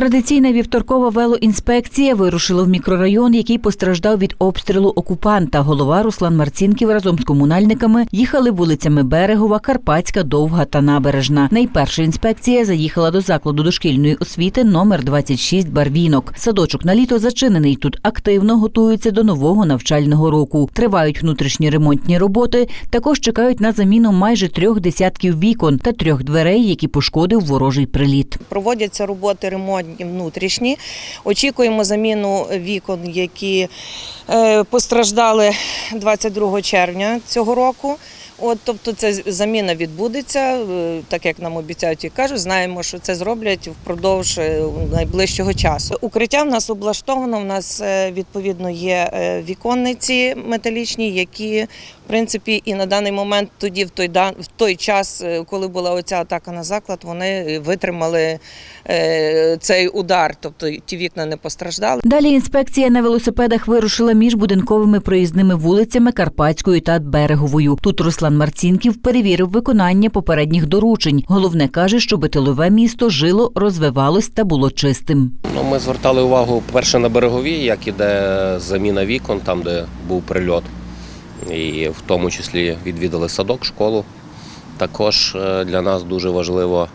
Традиційна вівторкова велоінспекція вирушила в мікрорайон, який постраждав від обстрілу окупанта. Голова Руслан Марцінків разом з комунальниками їхали вулицями Берегова, Карпатська, Довга та Набережна. Найперша інспекція заїхала до закладу дошкільної освіти номер 26 Барвінок. Садочок на літо зачинений. Тут активно готуються до нового навчального року. Тривають внутрішні ремонтні роботи. Також чекають на заміну майже трьох десятків вікон та трьох дверей, які пошкодив ворожий приліт. Проводяться роботи ремонтні внутрішні. Очікуємо заміну вікон, які е, постраждали 22 червня цього року. От, тобто, це заміна відбудеться, е, так як нам обіцяють і кажуть. Знаємо, що це зроблять впродовж е, найближчого часу. Укриття в нас облаштовано. В нас відповідно є віконниці металічні, які принципі і на даний момент, тоді в той в той час, е, коли була оця атака на заклад, вони витримали е, цей удар, тобто ті вікна не постраждали. Далі інспекція на велосипедах вирушила між будинковими проїзними вулицями Карпатською та Береговою. Тут Руслан Марцінків перевірив виконання попередніх доручень. Головне каже, щоб тилове місто жило, розвивалось та було чистим. Ну, ми звертали увагу перше на береговій, як іде заміна вікон, там де був прильот. І в тому числі відвідали садок, школу. Також е, для нас дуже важливо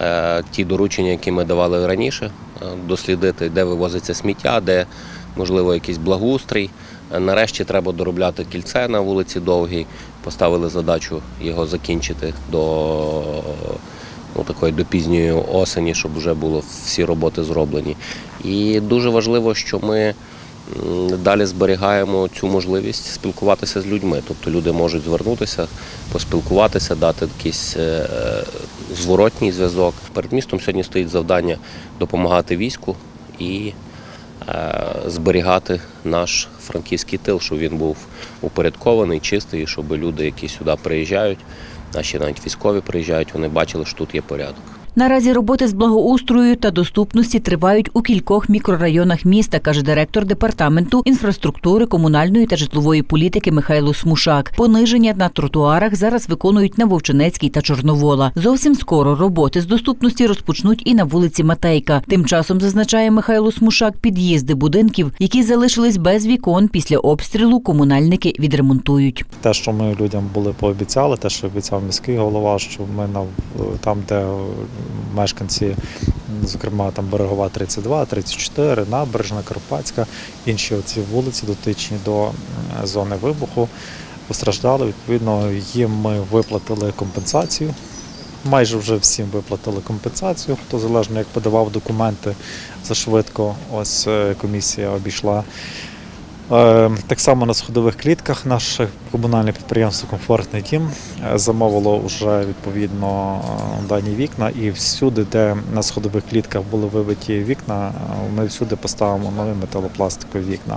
е, ті доручення, які ми давали раніше, е, дослідити, де вивозиться сміття, де можливо якийсь благоустрій. Нарешті треба доробляти кільце на вулиці Довгій. Поставили задачу його закінчити до ну, такої до пізньої осені, щоб вже було всі роботи зроблені. І дуже важливо, що ми далі зберігаємо цю можливість спілкуватися з людьми. Тобто люди можуть звернутися, поспілкуватися, дати якийсь е, зворотній зв'язок. Перед містом сьогодні стоїть завдання допомагати війську і е, зберігати наш франківський тил, щоб він був упорядкований, чистий, щоб люди, які сюди приїжджають, наші навіть військові приїжджають, вони бачили, що тут є порядок. Наразі роботи з благоустрою та доступності тривають у кількох мікрорайонах міста, каже директор департаменту інфраструктури, комунальної та житлової політики Михайло Смушак. Пониження на тротуарах зараз виконують на Вовчинецькій та Чорновола. Зовсім скоро роботи з доступності розпочнуть і на вулиці Матейка. Тим часом зазначає Михайло Смушак, під'їзди будинків, які залишились без вікон після обстрілу, комунальники відремонтують. Те, що ми людям були пообіцяли, те, що обіцяв міський голова, що ми там, де мешканці, зокрема там берегова 32, 34, набережна, Карпатська, інші оці вулиці дотичні до зони вибуху, постраждали. Відповідно, їм ми виплатили компенсацію. Майже вже всім виплатили компенсацію. Хто залежно як подавав документи зашвидко, ось е, комісія обійшла. Е, Так само на сходових клітках наше комунальне підприємство Комфортний дім е, замовило вже відповідно дані вікна, і всюди, де на сходових клітках були вибиті вікна, е, ми всюди поставимо нові металопластикові вікна.